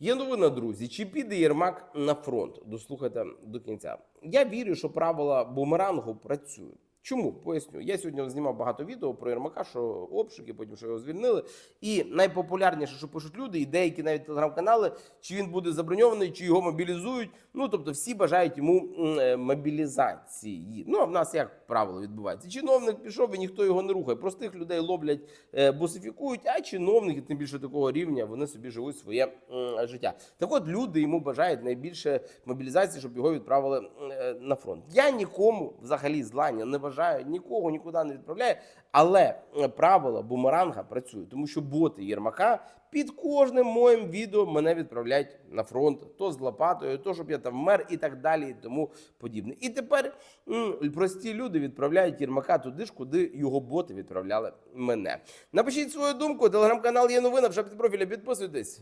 Є новина, друзі. Чи піде Єрмак на фронт? Дослухайте до кінця. Я вірю, що правила бумерангу працюють. Чому поясню? Я сьогодні знімав багато відео про Єрмака, що обшуки, потім що його звільнили. І найпопулярніше, що пишуть люди, і деякі навіть телеграм-канали, чи він буде заброньований, чи його мобілізують. Ну тобто, всі бажають йому е, мобілізації. Ну а в нас як правило відбувається. Чиновник пішов і ніхто його не рухає. Простих людей лоблять, е, бусифікують, а чиновники, тим більше такого рівня, вони собі живуть своє життя. Так от люди йому бажають найбільше мобілізації, щоб його відправили е, на фронт. Я нікому взагалі злання не бажаю, нікого нікуди не відправляю. Але е, правила бумеранга працюють, тому що боти Єрмака під кожним моїм відео мене відправляють на фронт, то з лопатою, то щоб я там вмер і так далі, і тому подібне. І тепер прості люди відправляють Єрмака туди ж, куди його боти відправляли мене. Напишіть свою думку. Телеграм-канал є новина. Вже під профіля підписуйтесь.